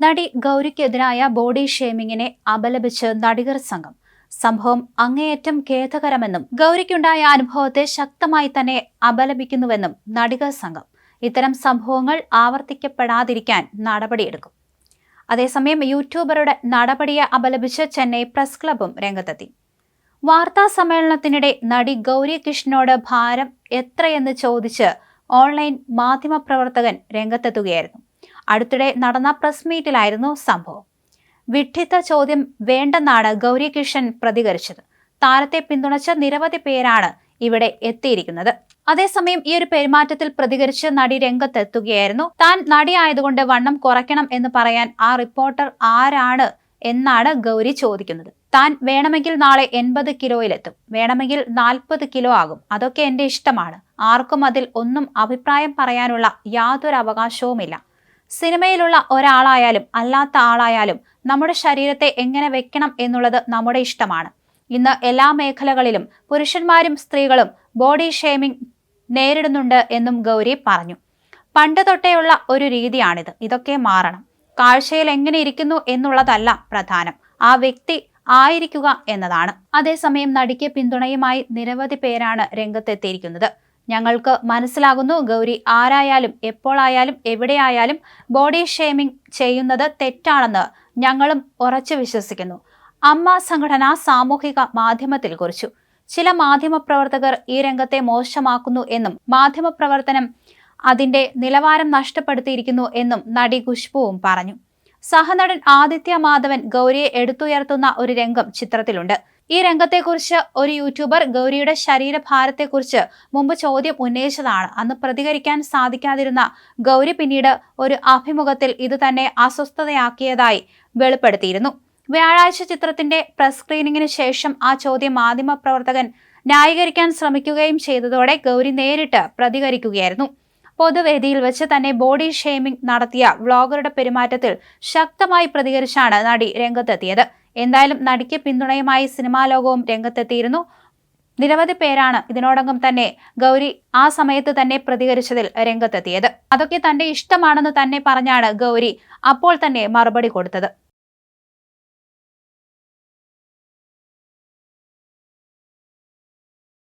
നടി ഗൗരിക്കെതിരായ ബോഡി ഷേമിങ്ങിനെ അപലപിച്ച് നടികർ സംഘം. സംഭവം അങ്ങേയറ്റം ഖേദകരമെന്നും ഗൗരിക്കുണ്ടായ അനുഭവത്തെ ശക്തമായി തന്നെ അപലപിക്കുന്നുവെന്നും നടികർ സംഘം. ഇത്തരം സംഭവങ്ങൾ ആവർത്തിക്കപ്പെടാതിരിക്കാൻ നടപടിയെടുക്കും. അതേസമയം യൂട്യൂബറുടെ നടപടിയെ അപലപിച്ച് ചെന്നൈ പ്രസ് ക്ലബും രംഗത്തെത്തി. വാർത്താ സമ്മേളനത്തിനിടെ നടി ഗൗരി കൃഷ്ണനോട് ഭാരം എത്രയെന്ന് ചോദിച്ച് ഓൺലൈൻ മാധ്യമപ്രവർത്തകൻ രംഗത്തെത്തുകയായിരുന്നു. അടുത്തിടെ നടന്ന പ്രസ് മീറ്റിലായിരുന്നു സംഭവം. വിഡ്ഢിത്ത ചോദ്യം വേണ്ടെന്നാണ് ഗൗരി കിഷൻ പ്രതികരിച്ചത്. താരത്തെ പിന്തുണച്ച നിരവധി പേരാണ് ഇവിടെ എത്തിയിരിക്കുന്നത്. അതേസമയം ഈ ഒരു പെരുമാറ്റത്തിൽ പ്രതികരിച്ച് നടി രംഗത്തെത്തുകയായിരുന്നു. താൻ നടിയായതുകൊണ്ട് വണ്ണം കുറയ്ക്കണം എന്ന് പറയാൻ ആ റിപ്പോർട്ടർ ആരാണ് എന്നാണ് ഗൗരി ചോദിക്കുന്നത്. താൻ വേണമെങ്കിൽ നാളെ എൺപത് കിലോയിലെത്തും. വേണമെങ്കിൽ നാൽപ്പത് കിലോ ആകും. അതൊക്കെ എന്റെ ഇഷ്ടമാണ്. ആർക്കും അതിൽ ഒന്നും അഭിപ്രായം പറയാനുള്ള യാതൊരു അവകാശവുമില്ല. സിനിമയിലുള്ള ഒരാളായാലും അല്ലാത്ത ആളായാലും നമ്മുടെ ശരീരത്തെ എങ്ങനെ വെക്കണം എന്നുള്ളത് നമ്മുടെ ഇഷ്ടമാണ്. ഇന്ന് എല്ലാ മേഖലകളിലും പുരുഷന്മാരും സ്ത്രീകളും ബോഡി ഷേമിംഗ് നേരിടുന്നുണ്ട് എന്നും ഗൗരി പറഞ്ഞു. പണ്ട് തൊട്ടേയുള്ള ഒരു രീതിയാണിത്. ഇതൊക്കെ മാറണം. കാഴ്ചയിൽ എങ്ങനെ ഇരിക്കുന്നു എന്നുള്ളതല്ല പ്രധാനം. ആ വ്യക്തി ആയിരിക്കുക എന്നതാണ്. അതേസമയം നടിക്ക് പിന്തുണയുമായി നിരവധി പേരാണ് രംഗത്തെത്തിയിരിക്കുന്നത്. ഞങ്ങൾക്ക് മനസ്സിലാകുന്നു ഗൗരി. ആരായാലും എപ്പോഴായാലും എവിടെയായാലും ബോഡി ഷേമിംഗ് ചെയ്യുന്നത് തെറ്റാണെന്ന് ഞങ്ങളും ഉറച്ചു വിശ്വസിക്കുന്നു. അമ്മ സംഘടന സാമൂഹിക മാധ്യമത്തിൽ കുറിച്ചു. ചില മാധ്യമപ്രവർത്തകർ ഈ രംഗത്തെ മോശമാക്കുന്നു എന്നും മാധ്യമപ്രവർത്തനം അതിന്റെ നിലവാരം നഷ്ടപ്പെടുത്തിയിരിക്കുന്നു എന്നും നടി ഖുഷ്ബുവും പറഞ്ഞു. സഹനടൻ ആദിത്യ മാധവൻ ഗൗരിയെ എടുത്തുയർത്തുന്ന ഒരു രംഗം ചിത്രത്തിലുണ്ട്. ഈ രംഗത്തെക്കുറിച്ച് ഒരു യൂട്യൂബർ ഗൗരിയുടെ ശരീരഭാരത്തെക്കുറിച്ച് മുമ്പ് ചോദ്യം ഉന്നയിച്ചതാണ്. അന്ന് പ്രതികരിക്കാൻ സാധിക്കാതിരുന്ന ഗൗരി പിന്നീട് ഒരു അഭിമുഖത്തിൽ ഇത് തന്നെ അസ്വസ്ഥതയാക്കിയതായി വെളിപ്പെടുത്തിയിരുന്നു. വ്യാഴാഴ്ച ചിത്രത്തിന്റെ പ്രസ് സ്ക്രീനിങ്ങിന് ശേഷം ആ ചോദ്യം മാധ്യമപ്രവർത്തകൻ ന്യായീകരിക്കാൻ ശ്രമിക്കുകയും ചെയ്തതോടെ ഗൗരി നേരിട്ട് പ്രതികരിക്കുകയായിരുന്നു. പൊതുവേദിയിൽ വെച്ച് തന്നെ ബോഡി ഷെയ്മിംഗ് നടത്തിയ വ്ളോഗറുടെ പെരുമാറ്റത്തിൽ ശക്തമായി പ്രതികരിച്ചാണ് നടി രംഗത്തെത്തിയത്. എന്തായാലും നടിക്ക് പിന്തുണയുമായി സിനിമാ ലോകവും രംഗത്തെത്തിയിരുന്നു. നിരവധി പേരാണ് ഇതിനോടകം തന്നെ ഗൗരി ആ സമയത്ത് തന്നെ പ്രതികരിച്ചതിൽ രംഗത്തെത്തിയത്. അതൊക്കെ തന്റെ ഇഷ്ടമാണെന്ന് തന്നെ പറഞ്ഞാണ് ഗൗരി അപ്പോൾ തന്നെ മറുപടി കൊടുത്തത്.